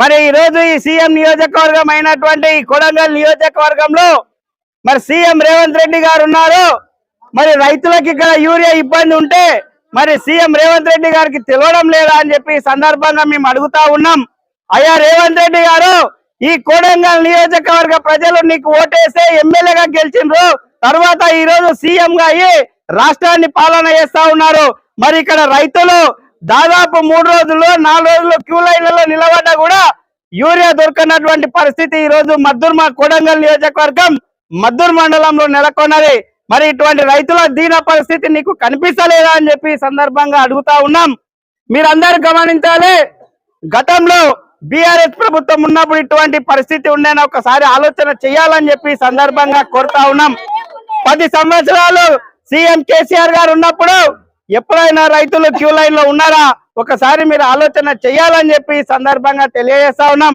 మరి ఈ రోజు ఈ సీఎం నియోజకవర్గం అయినటువంటి ఈ కొడంగల్ నియోజకవర్గంలో మరి సీఎం రేవంత్ రెడ్డి గారు ఉన్నారు. మరి రైతులకు ఇక్కడ యూరియా ఇబ్బంది ఉంటే మరి సీఎం రేవంత్ రెడ్డి గారికి తెలవడం లేదా అని చెప్పి సందర్భంగా మేము అడుగుతా ఉన్నాం. అయ్యా రేవంత్ రెడ్డి గారు ఈ కోడంగల్ నియోజకవర్గ ప్రజలు నీకు ఓటేస్తే ఎమ్మెల్యేగా గెలిచిండ్రు. తర్వాత ఈ రోజు సీఎం గా అయ్యి రాష్ట్రాన్ని పాలన చేస్తా ఉన్నారు. మరి ఇక్కడ రైతులు దాదాపు మూడు రోజులు నాలుగు రోజులు క్యూ లైన్లలో నిలబడ్డా కూడా యూరియా దొరకనటువంటి పరిస్థితి ఈ రోజు మద్దూర్మ మా నియోజకవర్గం మద్దూర్ మండలంలో నెలకొన్నది. మరి ఇటువంటి రైతుల దీన పరిస్థితి నీకు కనిపిస్తలేదా అని చెప్పి సందర్భంగా అడుగుతా ఉన్నాం. మీరందరూ గమనించాలి గతంలో బీఆర్ఎస్ ప్రభుత్వం ఉన్నప్పుడు ఇటువంటి పరిస్థితి ఉండేని? ఒకసారి ఆలోచన చేయాలని చెప్పి సందర్భంగా కోరుతా ఉన్నాం. పది సంవత్సరాలు సీఎం కేసీఆర్ గారు ఉన్నప్పుడు ఎప్పుడైనా రైతులు క్యూ లైన్లో ఉన్నారా? ఒకసారి మీరు ఆలోచన చేయాలని చెప్పి సందర్భంగా తెలియజేస్తా ఉన్నాం.